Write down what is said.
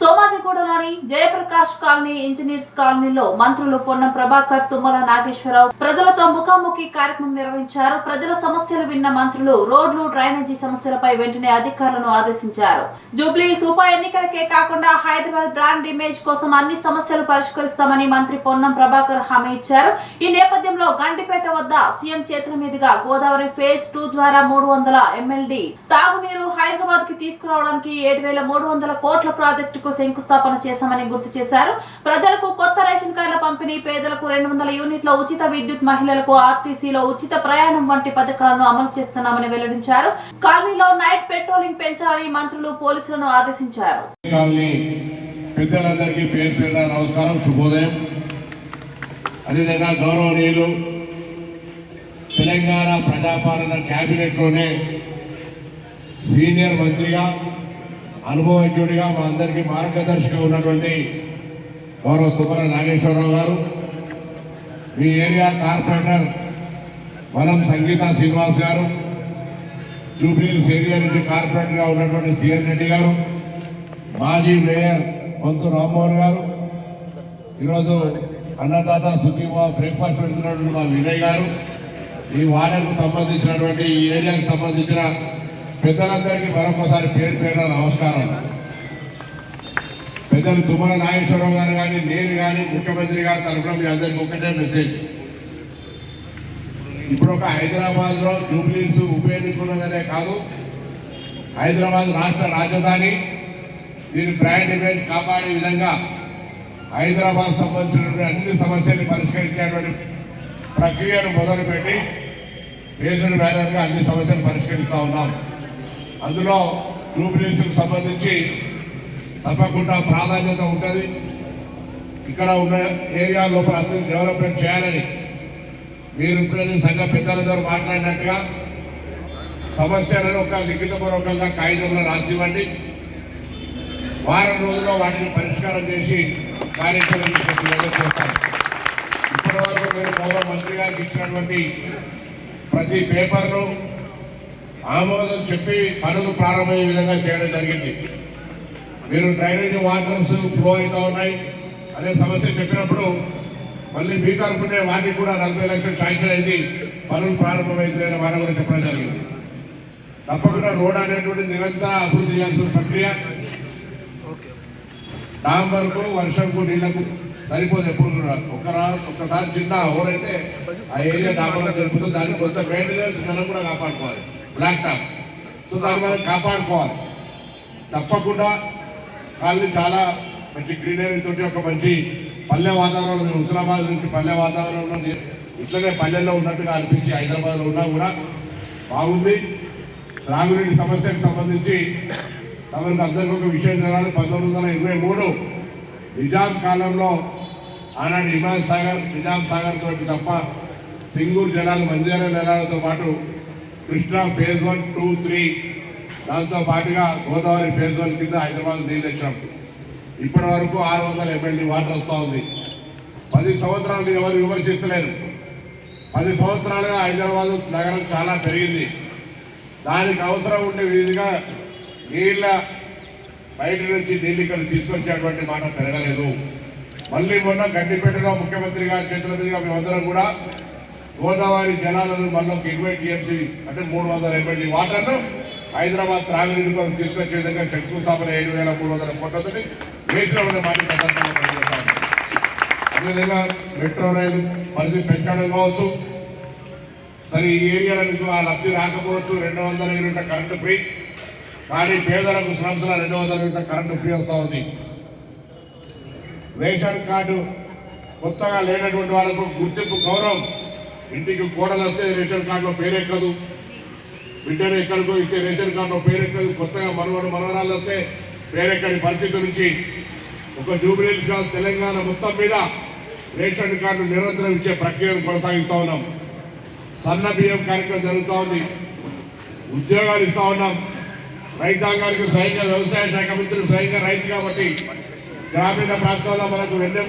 సోమాజిగూడలోని Jayaprakash colony engineers కాలనీలో మంత్రులు పొన్నం ప్రభాకర్ తుమ్మల నాగేశ్వరరావు ప్రజలతో ముఖాముఖి కార్యక్రమం నిర్వహించారు. ప్రజల సమస్యలు విన్న మంత్రులు రోడ్లు డ్రైనేజీ సమస్యలపై వెంటనే అధికారులను ఆదేశించారు. జూబ్లీ ఉప ఎన్నికలకే కాకుండా హైదరాబాద్ బ్రాండ్ ఇమేజ్ కోసం అన్ని సమస్యలు పరిష్కరిస్తామని మంత్రి పొన్నం ప్రభాకర్ హామీ ఇచ్చారు. ఈ నేపథ్యంలో గండిపేట వద్ద సీఎం చేతుల మీదుగా గోదావరి ఫేజ్ టూ ద్వారా మూడు వందల ఎమ్మెల్డీ తాగునీరు హైదరాబాద్కి తీసుకురావడానికి ఏడు వేల మూడు వందల కోట్ల ప్రాజెక్టుకు శంకుస్థాపన చేశామని గుర్తు చేశారు. ప్రజలకు కొత్త రేషన్ కార్డుల పంపిణీ పేదలకు రెండు వందల యూనిట్ల ఉచిత విద్యుత్ మహిళలకు ఆర్టీసీలో ఉచిత ప్రయాణం వంటి పథకాలను అమలు చేస్తున్నామని వెల్లడించారు. కాలనీలో నైట్ పెట్రోలింగ్ పెంచాలని మంత్రులు పోలీసులను ఆదేశించారు. పెద్దలందరికీ పేరు పేరున నమస్కారం శుభోదయం. అదేవిధంగా గౌరవనీయులు తెలంగాణ ప్రజాపాలన క్యాబినెట్లోనే సీనియర్ మంత్రిగా అనుభవజ్ఞుడిగా మా అందరికీ మార్గదర్శిగా ఉన్నటువంటి గౌరవ తుమ్మల నాగేశ్వరరావు గారు మీ ఏరియా కార్పొరేటర్ వనం సంగీత శ్రీనివాస్ గారు జూబ్లీస్ ఏరియా నుంచి కార్పొరేటర్గా ఉన్నటువంటి సిఎన్ రెడ్డి గారు మాజీ మేయర్ పొంతు రామ్మోహన్ గారు ఈరోజు అన్నదాత సుఖీమా బ్రేక్ఫాస్ట్ పెడుతున్నటువంటి మా వినయ్ గారు ఈ వాడకు సంబంధించినటువంటి ఈ ఏరియాకు సంబంధించిన పెద్దలందరికీ మరొకసారి పేరు పేరున నమస్కారం. పెద్దలు తుమ్మల నాగేశ్వరరావు గారు కానీ నేను కానీ ముఖ్యమంత్రి గారి తరఫున మీ అందరికీ ఒకటే మెసేజ్ ఇప్పుడు ఒక హైదరాబాద్లో జూబ్లీస్ ఉపయోగించుకున్నదనే కాదు హైదరాబాద్ రాష్ట్ర రాజధాని దీని బ్రాండ్ ఇమేజ్ కాపాడే విధంగా హైదరాబాద్ సంబంధించినటువంటి అన్ని సమస్యలు పరిష్కరించేటువంటి ప్రక్రియను మొదలుపెట్టి బేస్డ్ బ్యానర్గా అన్ని సమస్యలు పరిష్కరిస్తూ ఉన్నాం. అందులో జూబ్లీస్కి సంబంధించి తప్పకుండా ప్రాధాన్యత ఉంటుంది. ఇక్కడ ఉన్న ఏరియా లోపల అందరూ డెవలప్మెంట్ చేయాలని మీరు ఇప్పుడే సంఘ పెద్దలందరూ మాట్లాడినట్టుగా సమస్యలను ఒక లిఖితపూర్వకంగా కాగితంలో రాసివ్వండి. వారం రోజుల్లో వాటిని పరిష్కారం చేసి కార్యక్రమం చేస్తాం ఇప్పటి వరకు మీరు గౌరవ మంత్రి గారికి ఇచ్చినటువంటి ప్రతి పేపర్ను ఆమోదం చెప్పి పనులు ప్రారంభమయ్యే విధంగా చేయడం జరిగింది. మీరు డ్రైనేజీ వాటర్స్ ఫ్లో అవుతా ఉన్నాయి. అనే సమస్య చెప్పినప్పుడు మళ్ళీ మీ తరఫునే వాటికి కూడా నలభై లక్షలు శాంక్షన్ అయింది. పనులు ప్రారంభమైందని వారు కూడా చెప్పడం జరిగింది. తప్పకుండా రోడ్ అనేటువంటి నిరంతర అభివృద్ధి చేయాల్సిన ప్రక్రియ. డాంబర్కు వర్షంకు నీళ్ళకు సరిపోదు ఎప్పుడు కూడా. ఒకరా ఒక్కసారి చిన్న ఓరైతే ఆ ఏరియా డాంబర్లో జరుపుతుంది. దాన్ని కొంత మెయింటెనెన్స్ మనం కూడా కాపాడుకోవాలి. బ్లాక్ టాప్ సో దాన్ని మనం కాపాడుకోవాలి. తప్పకుండా కాలనీ చాలా మంచి గ్రీనరీ తోటి ఒక మంచి పల్లె వాతావరణం హుస్నాబాద్ నుంచి పల్లె వాతావరణంలో ఇట్లనే పల్లెల్లో ఉన్నట్టుగా అనిపించి హైదరాబాద్లో ఉన్నా కూడా బాగుంది. త్రాగునీటి సమస్యకు సంబంధించి తమకు అందరికీ ఒక విషయం జరగాలి. పంతొమ్మిది వందల ఇరవై మూడు నిజాం కాలంలో ఆనాడు హిమాయత్ సాగర్ నిజాం సాగర్ తోటి తప్ప సింగూరు జలాలు మంజార జలాలతో పాటు Krishna phase one two three. దాంతో పాటుగా గోదావరి ఫేజ్ వన్ కింద హైదరాబాద్ నీళ్ళు వచ్చాం ఇప్పటి వరకు ఆరు వందల ఎంఎల్డి వాటర్ వస్తూ ఉంది. పది సంవత్సరాలు ఎవరు విమర్శించలేరు పది సంవత్సరాలుగా హైదరాబాద్ నగరం చాలా పెరిగింది. దానికి అవసరం ఉండే విధంగా నీళ్ళ బయట నుంచి నీళ్ళు ఇక్కడ తీసుకొచ్చేటువంటి మాట పెరగలేదు. మళ్ళీ మొన్న గడ్డిపేటలో ముఖ్యమంత్రి గారి చేతుల మీదుగా మేమందరం కూడా గోదావరి జనాలను మళ్ళీ ఒక ఇరవై టీఎంసీ అంటే మూడు వందల ఎంఎల్డీ వాటర్ను హైదరాబాద్ త్రాగునీటి కోసం తీసుకొచ్చే విధంగా శంకుస్థాపన ఏడు వేల మూడు వందల కోట్లతోని వేసిన మాట అదేవిధంగా మెట్రో రైలు పరిధి పెంచడం కావచ్చు. మరి ఈ ఏరియాలకు ఆ లబ్ధి రాకపోవచ్చు. రెండు వందల యూనిట్ల కరెంటు ఫ్రీ. కానీ పేదలకు సంవత్సరం రెండు వందల యూనిట్ల కరెంటు ఫ్రీ వస్తూ ఉంది. రేషన్ కార్డు కొత్తగా లేనటువంటి వాళ్ళకు గుర్తింపు గౌరవం. ఇంటికి కోడలు వస్తే రేషన్ కార్డులో పేరెక్కదు. బిడ్డను ఎక్కడికో ఇచ్చే రేషన్ కార్డులో పేరెక్కదు. కొత్తగా మనవడు మనవరాలు వస్తే పేరెక్కని పరిస్థితి నుంచి ఒక జూబిలీ కాదు తెలంగాణ మొత్తం మీద రేషన్ కార్డు నిరంతరం ఇచ్చే ప్రక్రియను కొనసాగిస్తూ ఉన్నాం. సన్న బియ్యం కార్యక్రమం జరుగుతూ ఉంది. ఉద్యోగాలు ఇస్తూ ఉన్నాం. రైతాంగానికి స్వయంగా వ్యవసాయ శాఖ మంత్రులు స్వయంగా రైతు కాబట్టి గ్రామీణ ప్రాంతాల్లో మనకు వెన్నె